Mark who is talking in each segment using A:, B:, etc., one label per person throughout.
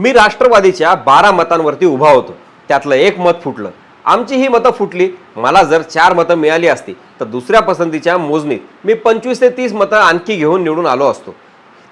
A: मी राष्ट्रवादीच्या बारा मतांवरती उभा होतो. त्यातलं एक मत फुटलं. आमची ही मतं फुटली. मला जर चार मतं मिळाली असती तर दुसऱ्या पसंतीच्या मोजणीत मी पंचवीस ते तीस मतं आणखी घेऊन निवडून आलो असतो.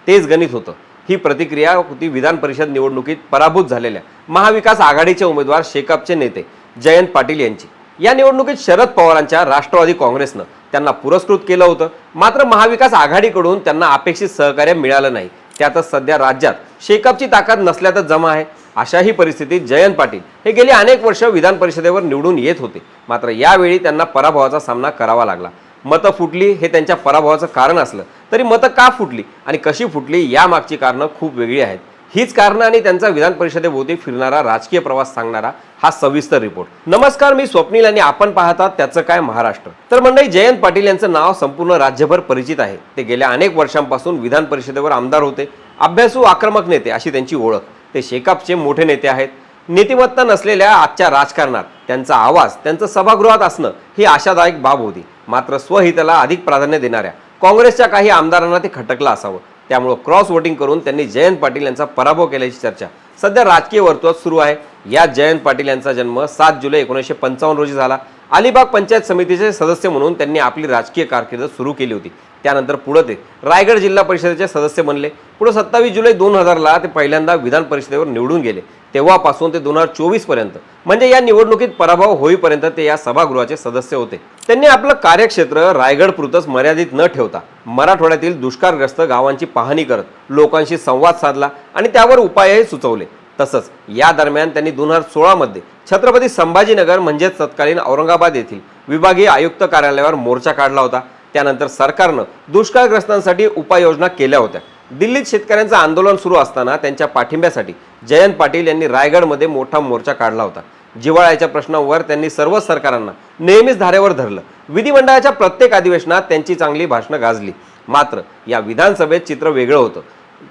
A: तेच गणित होतं. ही प्रतिक्रिया होती विधान परिषद निवडणुकीत पराभूत झालेल्या महाविकास आघाडीचे उमेदवार शेकापचे नेते जयंत पाटील यांची. या निवडणुकीत शरद पवारांच्या राष्ट्रवादी काँग्रेसनं त्यांना पुरस्कृत केलं होतं. मात्र महाविकास आघाडीकडून त्यांना अपेक्षित सहकार्य मिळालं नाही. त्यातच सध्या राज्यात शेकअपची ताकद नसल्यातच जमा आहे. अशाही परिस्थितीत जयंत पाटील हे गेली अनेक वर्ष विधान परिषदेवर निवडून येत होते. मात्र यावेळी त्यांना पराभवाचा सामना करावा लागला. मतं फुटली हे त्यांच्या पराभवाचं कारण असलं तरी मतं का फुटली आणि कशी फुटली यामागची कारणं खूप वेगळी आहेत. हीच कारणं आणि त्यांचा विधान परिषदेभोवती फिरणारा राजकीय प्रवास सांगणारा हा सविस्तर रिपोर्ट. नमस्कार मी स्वप्नील आणि आपण पाहतात त्याचं काय महाराष्ट्र. तर मंडळी जयंत पाटील यांचं नाव संपूर्ण राज्यभर परिचित आहे. ते गेल्या अनेक वर्षांपासून विधान परिषदेवर आमदार होते. अभ्यासू आक्रमक नेते अशी त्यांची ओळख. ते शेकापचे मोठे नेते आहेत. नीतिमत्ता नसलेल्या आजच्या राजकारणात त्यांचा आवाज त्यांचं सभागृहात असणं ही आशादायक बाब होती. मात्र स्वहिताला अधिक प्राधान्य देणाऱ्या काँग्रेसच्या काही आमदारांना ते खटकलं असावं. त्यामुळं क्रॉस वोटिंग करून त्यांनी जयंत पाटील यांचा पराभव केल्याची चर्चा. सध्या राजकीय वर्तुळात सुरू आहे. या जयंत पाटील यांचा जन्म सात जुलै एकोणीसशे पंचावन्न रोजी झाला. अलिबाग पंचायत समितीचे सदस्य म्हणून त्यांनी आपली राजकीय कारकीर्द सुरू केली होती. त्यानंतर पुढे ते रायगड जिल्हा परिषदेचे सदस्य बनले. पुढे सत्तावीस जुलै दोन हजारला ते पहिल्यांदा विधान परिषदेवर निवडून गेले. तेव्हापासून ते दोन हजार चोवीसपर्यंत. म्हणजे या निवडणुकीत पराभव होईपर्यंत ते या सभागृहाचे सदस्य होते. त्यांनी आपलं कार्यक्षेत्र रायगड पुरतच मर्यादित न ठेवता मराठवाड्यातील दुष्काळग्रस्त गावांची पाहणी करत लोकांशी संवाद साधला आणि त्यावर उपायही सुचवले. तसंच या दरम्यान त्यांनी दोन हजार सोळामध्ये छत्रपती संभाजीनगर म्हणजेच तत्कालीन औरंगाबाद येथील विभागीय आयुक्त कार्यालयावर मोर्चा काढला होता. त्यानंतर सरकारनं दुष्काळग्रस्तांसाठी उपाययोजना केल्या होत्या. दिल्लीत शेतकऱ्यांचं आंदोलन सुरू असताना त्यांच्या पाठिंब्यासाठी जयंत पाटील यांनी रायगडमध्ये मोठा मोर्चा काढला होता. जिव्हाळ्याच्या प्रश्नांवर त्यांनी सर्वच सरकारांना नेहमीच धारेवर धरलं. विधिमंडळाच्या प्रत्येक अधिवेशनात त्यांची चांगली भाषणं गाजली. मात्र या विधानसभेत चित्र वेगळं होतं.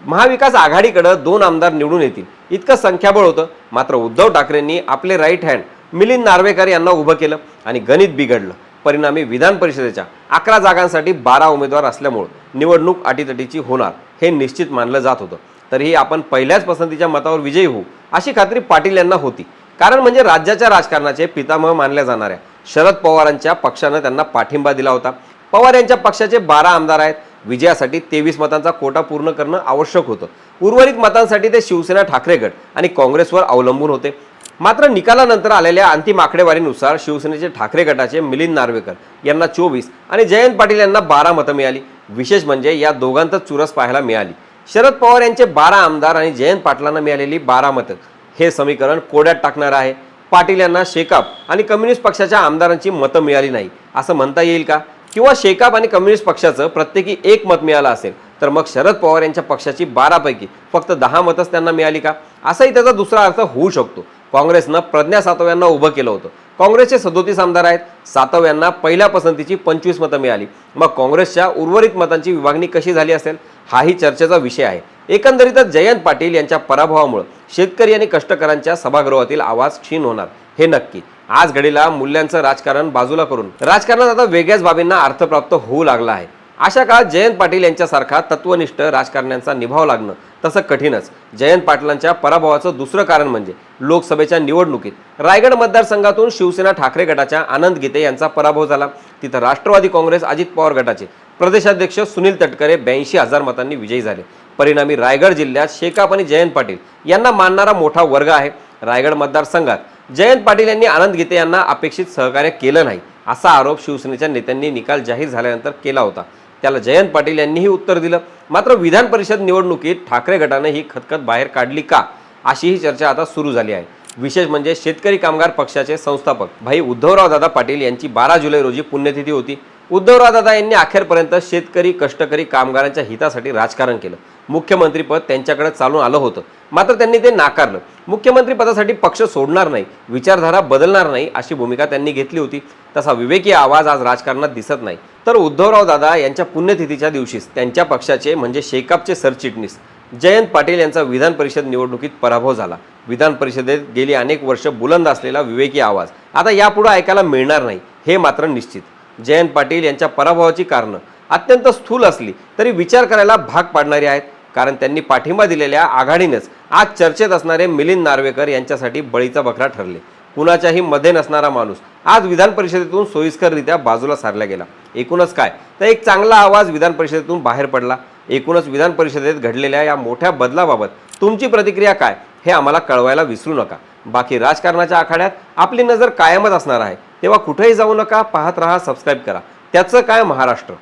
A: महाविकास आघाडीकडं दोन आमदार निवडून येतील. इतकं संख्याबळ होतं. मात्र उद्धव ठाकरेंनी आपले राईट हँड मिलिंद नार्वेकर यांना उभं केलं आणि गणित बिघडलं. परिणामी विधान परिषदेच्या अकरा जागांसाठी बारा उमेदवार असल्यामुळं निवडणूक अटीतटीची होणार हे निश्चित मानलं जात होतं. तरीही आपण पहिल्याच पसंतीच्या मतावर विजयी होऊ अशी खात्री पाटील यांना होती. कारण म्हणजे राज्याच्या राजकारणाचे पितामह मानल्या जाणाऱ्या शरद पवारांच्या पक्षानं त्यांना पाठिंबा दिला होता. पवार यांच्या पक्षाचे बारा आमदार आहेत. विजयासाठी तेवीस मतांचा कोटा पूर्ण करणं आवश्यक होतं. उर्वरित मतांसाठी ते शिवसेना ठाकरे गट आणि काँग्रेसवर अवलंबून होते. मात्र निकालानंतर आलेल्या अंतिम आकडेवारीनुसार शिवसेनेचे ठाकरे गटाचे मिलिंद नार्वेकर यांना चोवीस आणि जयंत पाटील यांना बारा मतं मिळाली. विशेष म्हणजे या दोघांतच चुरस पाहायला मिळाली. शरद पवार यांचे बारा आमदार आणि जयंत पाटलांना मिळालेली बारा मतं. हे समीकरण कोड्यात टाकणार आहे. पाटील यांना शेकाप आणि कम्युनिस्ट पक्षाच्या आमदारांची मतं मिळाली नाही असं म्हणता येईल का? किंवा शेकाप आणि कम्युनिस्ट पक्षाचं प्रत्येकी एक मत मिळालं असेल तर मग शरद पवार यांच्या पक्षाची बारापैकी फक्त दहा मतच त्यांना मिळाली का? असाही त्याचा दुसरा अर्थ होऊ शकतो. काँग्रेसनं प्रज्ञा सातव यांना उभं केलं होतं. काँग्रेसचे सदोतीस आमदार आहेत. सातव यांना पहिल्या पसंतीची पंचवीस मतं मिळाली. मग काँग्रेसच्या उर्वरित मतांची विभागणी कशी झाली असेल? हाही चर्चेचा विषय आहे. एकंदरीतच जयंत पाटील यांच्या पराभवामुळे शेतकरी आणि कष्टकऱ्यांच्या सभागृहातील आवाज क्षीण होणार हे नक्की. आज घडीला मूल्यांचं राजकारण बाजूला करून राजकारणात आता वेगळ्याच बाबींना अर्थप्राप्त होऊ लागला आहे. अशा काळात जयंत पाटील यांच्यासारखा तत्वनिष्ठ राजकारण्यांचा निभाव लागणं तसं कठीणच. जयंत पाटलांच्या पराभवाचं दुसरं कारण म्हणजे लोकसभेच्या निवडणुकीत. रायगड मतदारसंघातून शिवसेना ठाकरे गटाच्या आनंद गीते यांचा पराभव झाला. तिथं राष्ट्रवादी काँग्रेस अजित पवार गटाचे प्रदेशाध्यक्ष सुनील तटकरे ब्याऐंशी हजार मतांनी विजयी झाले. परिणामी रायगड जिल्ह्यात शेकाप आणि जयंत पाटील यांना मानणारा मोठा वर्ग आहे. रायगड मतदारसंघात जयंत पाटील यांनी आनंद गीते यांना अपेक्षित सहकार्य केलं नाही असा आरोप शिवसेनेच्या नेत्यांनी निकाल जाहीर झाल्यानंतर केला होता. त्याला जयंत पाटील यांनीही उत्तर दिलं. मात्र विधान परिषद निवडणुकीत ठाकरे गटाने ही खतखत बाहेर काढली का? अशी ही चर्चा आता सुरू झाली आहे. विशेष म्हणजे शेतकरी कामगार पक्षाचे संस्थापक भाई उद्धवराव दादा पाटील यांची बारा जुलै रोजी पुण्यतिथी होती. उद्धवराव दादा यांनी अखेरपर्यंत शेतकरी कष्टकरी कामगारांच्या हितासाठी राजकारण केलं. मुख्यमंत्रीपद त्यांच्याकडे चालून आलं होतं. मात्र त्यांनी ते नाकारलं. मुख्यमंत्रीपदासाठी पक्ष सोडणार नाही विचारधारा बदलणार नाही अशी भूमिका त्यांनी घेतली होती. तसा विवेकी आवाज आज राजकारणात दिसत नाही. तर उद्धवराव दादा यांच्या पुण्यतिथीच्या दिवशीच त्यांच्या पक्षाचे म्हणजे शेकापचे सरचिटणीस जयंत पाटील यांचा विधान परिषद निवडणुकीत पराभव झाला. विधान परिषदेत गेली अनेक वर्ष बुलंद असलेला विवेकी आवाज आता यापुढे ऐकायला मिळणार नाही हे मात्र निश्चित. जयंत पाटील यांच्या पराभवाची कारणं अत्यंत स्थूल असली तरी विचार करायला भाग पाडणारी आहेत. कारण त्यांनी पाठिंबा दिलेल्या आघाडीनेच आज चर्चेत असणारे मिलिंद नार्वेकर यांच्यासाठी बळीचा बकरा ठरले. कुणाच्याही मध्ये नसणारा माणूस आज विधान परिषदेतून सोयीस्कररित्या बाजूला सारला गेला. एकूणच काय? तर एक चांगला आवाज विधान परिषदेतून बाहेर पडला. एकूणच विधान परिषदेत घडलेल्या या मोठ्या बदलाबाबत तुमची प्रतिक्रिया काय? हे आम्हाला कळवायला विसरू नका. बाकी राजकारणाच्या आखाड्यात आपली नजर कायमच असणार आहे. तेव्हा कुठेही जाऊ नका पाहत राहा सबस्क्राईब करा. त्याचं काय महाराष्ट्र?